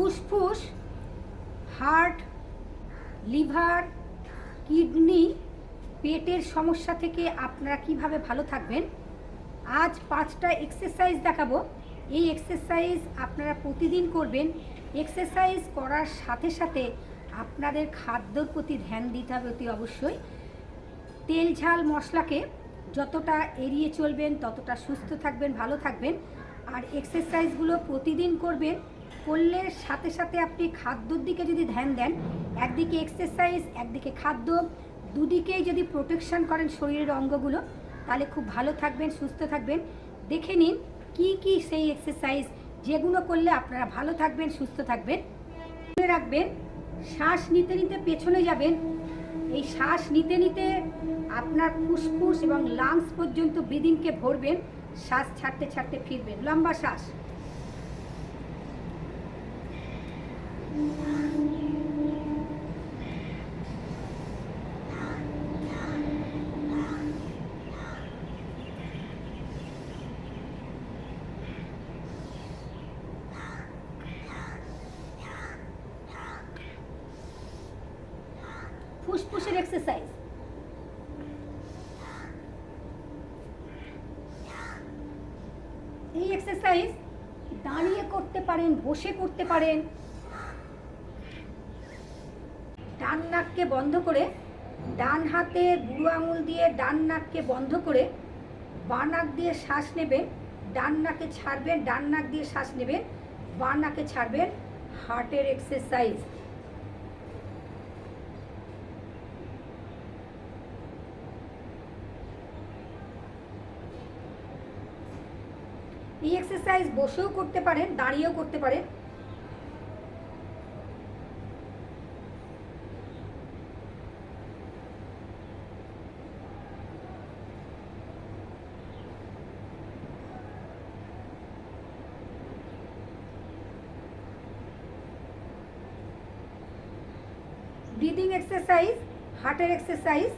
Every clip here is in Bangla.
ফুসফুস, হার্ট, লিভার, কিডনি, পেটের সমস্যা থেকে আপনারা কীভাবে ভালো থাকবেন? আজ পাঁচটা এক্সারসাইজ দেখাবো। এই এক্সারসাইজ আপনারা প্রতিদিন করবেন। এক্সারসাইজ করার সাথে সাথে আপনাদের খাদ্যর প্রতি ধ্যান দিতে হবে অতি অবশ্যই। তেল, ঝাল, মশলাকে যতটা এড়িয়ে চলবেন, ততটা সুস্থ থাকবেন, ভালো থাকবেন। আর এক্সারসাইজগুলো প্রতিদিন করবেন। করলে সাথে সাথে আপনি খাদ্যর দিকে যদি ধ্যান দেন, একদিকে এক্সারসাইজ একদিকে খাদ্য, দুদিকেই যদি প্রোটেকশন করেন শরীরের অঙ্গগুলো, তাহলে খুব ভালো থাকবেন, সুস্থ থাকবেন। দেখে নিন কি কি সেই এক্সারসাইজ যেগুলো করলে আপনারা ভালো থাকবেন, সুস্থ থাকবেন। মনে রাখবেন, শ্বাস নিতে নিতে পেছনে যাবেন। এই শ্বাস নিতে নিতে আপনার ফুসফুস এবং লাংস পর্যন্ত ব্রিদিংকে ভরবেন, শ্বাস ছাড়তে ছাড়তে ফিরবেন। লম্বা শ্বাস। ফুসফুসের এক্সারসাইজ এই এক্সারসাইজ দাঁড়িয়ে করতে পারেন বসে করতে পারেন। ডান নাককে বন্ধ করে, ডান হাতে বুড়ো আঙুল দিয়ে ডান নাককে বন্ধ করে বাঁ নাক দিয়ে শ্বাস নেবেন, ডান নাকে ছাড়বেন, ডান নাক দিয়ে শ্বাস নেবেন, বাঁ নাকে ছাড়বেন হার্টের এক্সারসাইজ। এই এক্সারসাইজ বসেও করতে পারেন, দাঁড়িয়েও করতে পারেন। ব্রিদিং এক্সারসাইজ হার্টের এক্সারসাইজ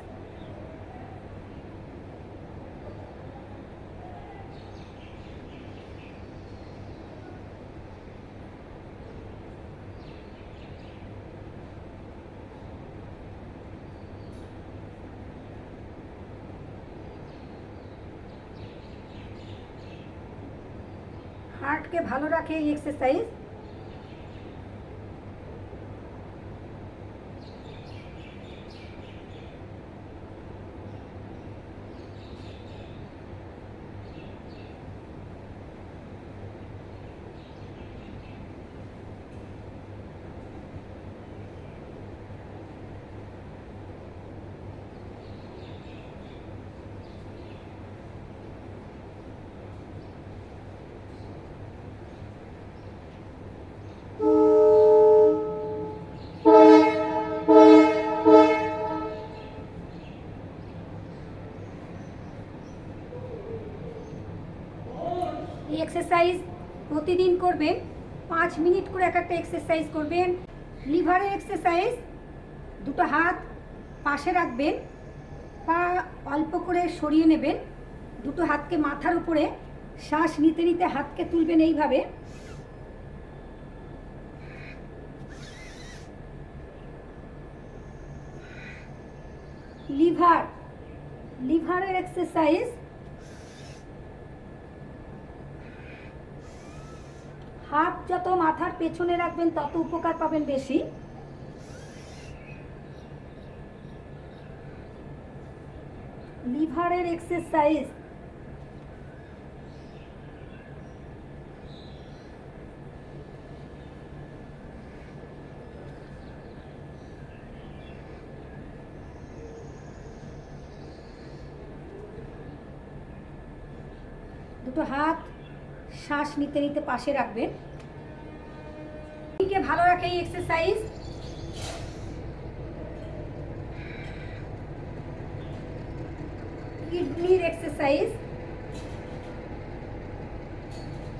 হার্টকে ভালো রাখে এই এক্সারসাইজ এই এক্সারসাইজ প্রতিদিন করবেন। পাঁচ মিনিট করে এক একটা এক্সারসাইজ করবেন। লিভারের এক্সারসাইজ দুটো হাত পাশে রাখবেন, পা অল্প করে সরিয়ে নেবেন। দুটো হাতকে মাথার উপরে, শ্বাস নিতে নিতে হাতকে তুলবেন এইভাবে। লিভার, লিভারের এক্সারসাইজ হাত যত মাথার পেছনে রাখবেন তত উপকার পাবেন বেশি। লিভারের এক্সারসাইজ দুটো হাত, শ্বাস নিতে নিতে পাশে রাখবেন। ভালো রাখে এই এক্সারসাইজ কিডনির এক্সারসাইজ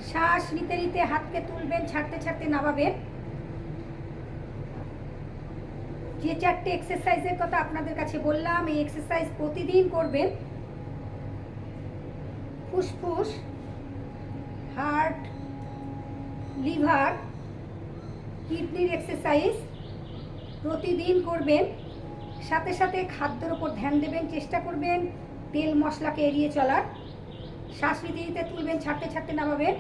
শ্বাস নিতে নিতে হাতকে তুলবেন, ছাড়তে ছাড়তে নামাবেন। যে চারটে এক্সারসাইজের কথা আপনাদের কাছে বললাম, এই এক্সারসাইজ প্রতিদিন করবেন। ফুসফুস হার্ট লিভার কিডনির এক্সারসাইজ প্রতিদিন করবেন, সাথে সাথে খাদ্যের ওপর ধ্যান দেবেন, চেষ্টা করবেন তেল মশলাকে এড়িয়ে চলার। শ্বাস নিতে তুলবেন, ছাড়তে ছাড়তে নামাবেন।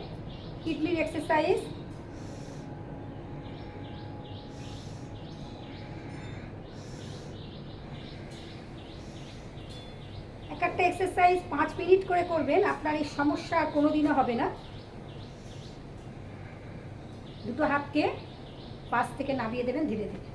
কিডনির এক্সারসাইজ এক একটা এক্সারসাইজ পাঁচ মিনিট করে করবেন, আপনার এই সমস্যা কোনোদিনও হবে না। দুটো হাতকে পাশ থেকে নামিয়ে দেবেন ধীরে ধীরে